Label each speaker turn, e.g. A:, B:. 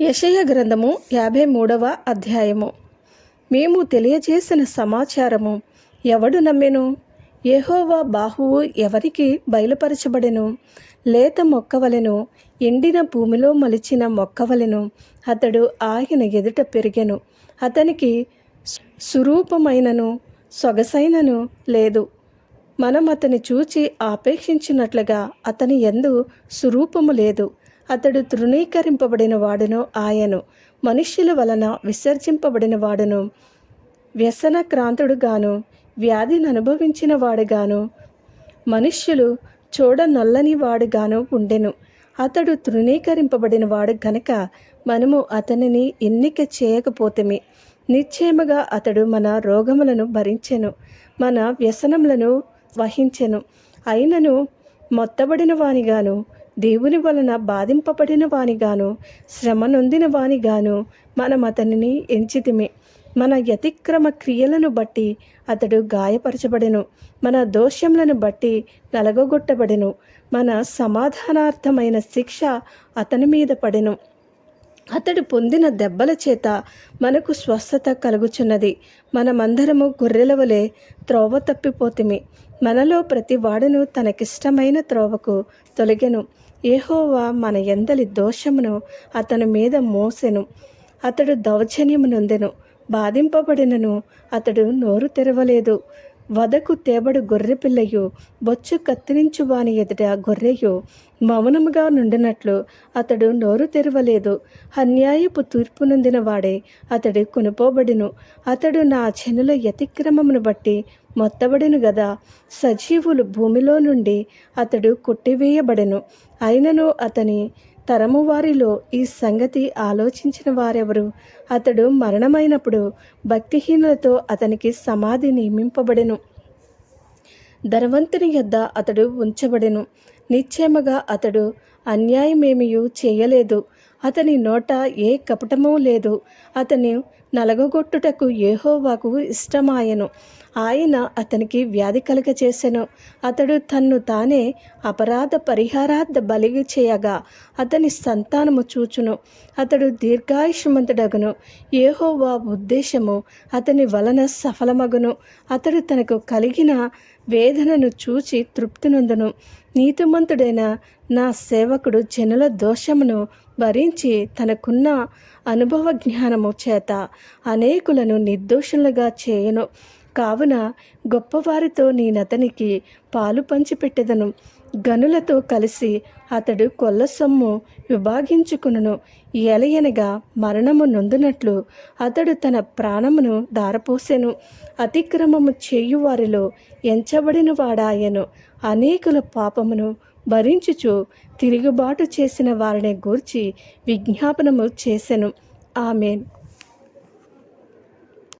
A: యషయ గ్రంథము యాభై మూడవ అధ్యాయము. మేము తెలియజేసిన సమాచారము ఎవడు నమ్మెను? ఏహోవా బాహువు ఎవరికి బయలుపరచబడెను? లేత మొక్కవలెను ఎండిన భూమిలో మలిచిన మొక్కవలెను అతడు ఆయన ఎదుట పెరిగెను. అతనికి సురూపమైనను సొగసైనను లేదు. మనం అతని చూచి ఆపేక్షించినట్లుగా అతని ఎందు సురూపము లేదు. అతడు తృణీకరింపబడిన వాడును ఆయను మనుష్యుల వలన విసర్జింపబడిన వాడును. వ్యసనక్రాంతుడుగాను వ్యాధిని అనుభవించిన వాడుగాను మనుష్యులు చూడ నల్లని వాడుగాను ఉండెను. అతడు తృణీకరింపబడిన వాడు గనక మనము అతనిని ఎన్నిక చేయకపోతేమి నిశ్చయముగా అతడు మన రోగములను భరించెను మన వ్యసనములను వహించెను. అయినను మొత్తబడిన వానిగాను దేవుని వలన బాధింపబడిన వానిగాను శ్రమ నొందిన వానిగాను మనం అతనిని ఎంచితిమి. మన యతిక్రమ క్రియలను బట్టి అతడు గాయపరచబడెను. మన దోషములను బట్టి నలగొట్టబడెను మన సమాధానార్థమైన శిక్ష అతని మీద పడెను. అతడు పొందిన దెబ్బల చేత మనకు స్వస్థత కలుగుచున్నది. మనమందరము గొర్రెల వలె త్రోవ తప్పిపోతిమి. మనలో ప్రతి వాడును తనకిష్టమైన త్రోవకు తొలగెను. ఏహోవా మన ఎందలి దోషమును అతని మీద మోసెను. అతడు దౌర్జన్యము నొందెను. బాధింపబడినను అతడు నోరు తెరవలేదు. వదకు తేబడు గొర్రెపిల్లయు బొచ్చు కత్తిరించు వాని ఎదుట గొర్రెయు మౌనముగా నుండినట్లు అతడు నోరు తెరవలేదు. అన్యాయపు తీర్పు నొందిన వాడే అతడు కొనుపోబడిను. అతడు నా చెనుల యతిక్రమమును బట్టి మొత్తబడిను గదా. సజీవులు భూమిలో నుండి అతడు కొట్టివేయబడెను. అయినను అతని తరము వారిలో ఈ సంగతి ఆలోచించిన వారెవరు? అతడు మరణమైనప్పుడు భక్తిహీనులతో అతనికి సమాధి నియమింపబడెను. ధనవంతుని యొద్ద అతడు ఉంచబడెను. నిశ్చయముగా అతడు అన్యాయమేమియు చేయలేదు. అతని నోట ఏ కపటమూ లేదు. అతని నలగొట్టుటకు ఏహోవాకు ఇష్టమాయను. ఆయన అతనికి వ్యాధి కలుగచేసెను అతడు తన్ను తానే అపరాధ పరిహారార్థ బలిగి చేయగా అతని సంతానము చూచును. అతడు దీర్ఘాయుషమంతుడగును. ఏహోవా ఉద్దేశము అతని వలన సఫలమగును. అతడు తనకు కలిగిన వేదనను చూచి తృప్తి నొందును. నీతిమంతుడైన నా సేవకుడు జనుల దోషమును భరించి తనకున్న అనుభవ జ్ఞానము చేత అనేకులను నిర్దోషులుగా చేయను. కావున గొప్పవారితో నేనతనికి పాలు పంచిపెట్టెదను. గనులతో కలిసి అతడు కొల్ల సొమ్ము విభాగించుకును ఎలయనగా మరణము నొందునట్లు అతడు తన ప్రాణమును దారపోసెను అతిక్రమము చేయువారిలో ఎంచబడిన వాడాయను అనేకుల పాపమును భరించుచు తిరుగుబాటు చేసిన వారిని గూర్చి విజ్ఞాపనము చేసెను. ఆమెన్.